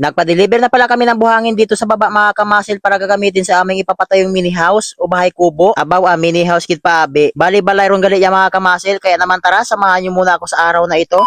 Nagpa-deliver na pala kami ng buhangin dito sa baba mga kamasil para gagamitin sa aming ipapatayong mini house o bahay kubo. Abaw ah, mini house kit pa abi. Bali balay ron gali ya mga kamasil kaya naman tara samahan niyo muna ako sa araw na ito.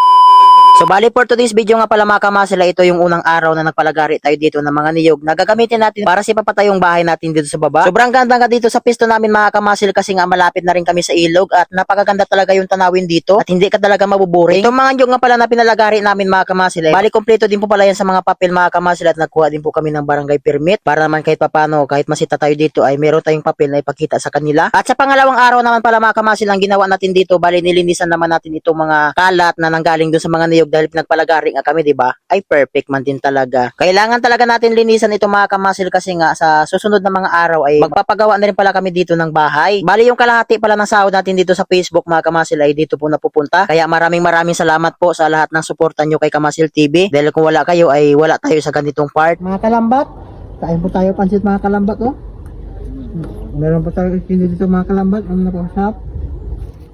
So bali for today's video nga pala mga kamasila, ito yung unang araw na nagpalagari tayo dito ng mga niyog na gagamitin natin para sa ipapatay yung bahay natin dito sa baba. Sobrang ganda nga dito sa pisto namin mga kamasil kasi nga malapit na rin kami sa ilog at napakaganda talaga yung tanawin dito at hindi ka talaga mabuburing. Itong mga niyog nga pala na pinalagari namin mga kamasil, eh, bali kompleto din po pala yan sa mga papel mga kamasil at nagkuha din po kami ng barangay permit para naman kahit papano kahit masita tayo dito ay meron tayong papel na ipakita sa kanila. At sa pangalawang araw naman pala mga kamasil ang ginawa natin dito, bali nilinisan naman natin itong mga kalat na nanggaling doon sa mga niyog dahil pinagpalagari nga kami, di ba? Ay perfect man din talaga. Kailangan talaga natin linisan ito mga kamasil kasi nga sa susunod na mga araw ay magpapagawa na rin pala kami dito ng bahay. Bali yung kalahati pala ng sahod natin dito sa Facebook mga kamasil ay dito po napupunta. Kaya maraming maraming salamat po sa lahat ng suporta nyo kay Kamasil TV. Dahil kung wala kayo ay wala tayo sa ganitong part. Mga kalambat, kain po tayo pansit mga kalambat oh. Meron po tayo kini dito mga kalambat, ano na po sarap.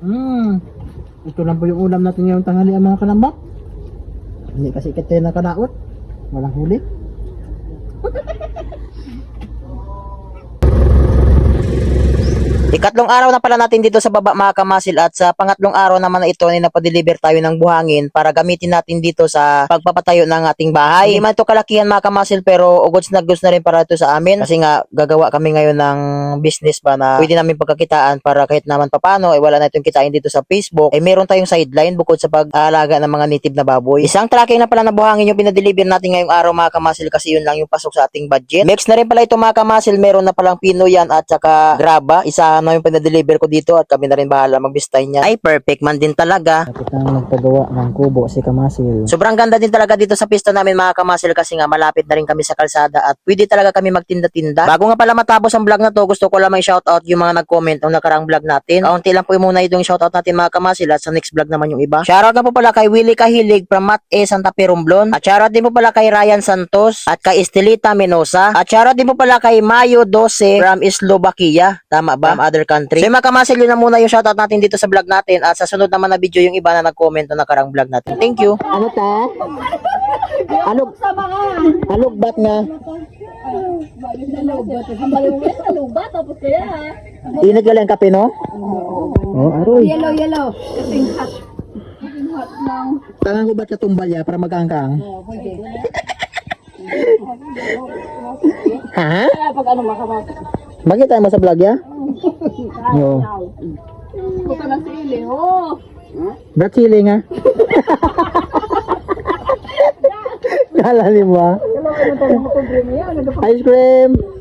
Mm. Ito lang po yung ulam natin ngayong tanghali ang mga kalambat. Hindi kasi kita nakadaot. Walang huli. Ikatlong araw na pala natin dito sa baba mga kamasil at sa pangatlong araw naman na ito ay napadeliver tayo ng buhangin para gamitin natin dito sa pagpapatayo ng ating bahay. Hindi man ito kalakihan mga kamasil pero ugods na goods na rin para ito sa amin kasi nga gagawa kami ngayon ng business ba na pwede namin pagkakitaan para kahit naman papano ay wala na itong kitain dito sa Facebook ay meron tayong sideline bukod sa pag-aalaga ng mga native na baboy. Isang tracking na pala na buhangin yung pinadeliver natin ngayong araw mga kamasil kasi yun lang yung pasok sa ating budget. Mix na rin pala ito mga kamasil meron na palang pino yan at saka graba. Isa na yung pinadeliver ko dito at kami na rin bahala magbistay niya. Ay perfect man din talaga. Kapit na nagpagawa ng kubo si Kamasil. Sobrang ganda din talaga dito sa pista namin mga kamasil kasi nga malapit na rin kami sa kalsada at pwede talaga kami magtinda-tinda. Bago nga pala matapos ang vlog na to, gusto ko lang may shoutout yung mga nag-comment ng nakarang vlog natin. Kaunti lang po yung muna itong shoutout natin mga kamasil at sa next vlog naman yung iba. Shoutout na po pala kay Willie Kahilig from Mat E. Santa Fe Romblon. At shoutout din po pala kay Ryan Santos at kay Estelita Menosa. At shoutout din po pala kay Mayo 12 from Slovakia. Tama ba? From other country. So yung mga kamasil yun na muna yung shoutout natin dito sa vlog natin at sa sunod naman na video yung iba na nag-comment ng nakarang vlog natin. Thank you. Ano ta? Alog, alog bat nga. Lubat, tapos kaya ka lang kape no? Oh, aroy. Yellow, yellow. Kasing hot. Kasing hot ng... Tangan ko ba't katumbal ya para magkangkang? Oh, pwede. Ha? Pag ano makamak. Makita mo sa vlog ya? Yo. Buka na sili, oh. Ba't sili nga? Kala ni mo ah. Ice cream!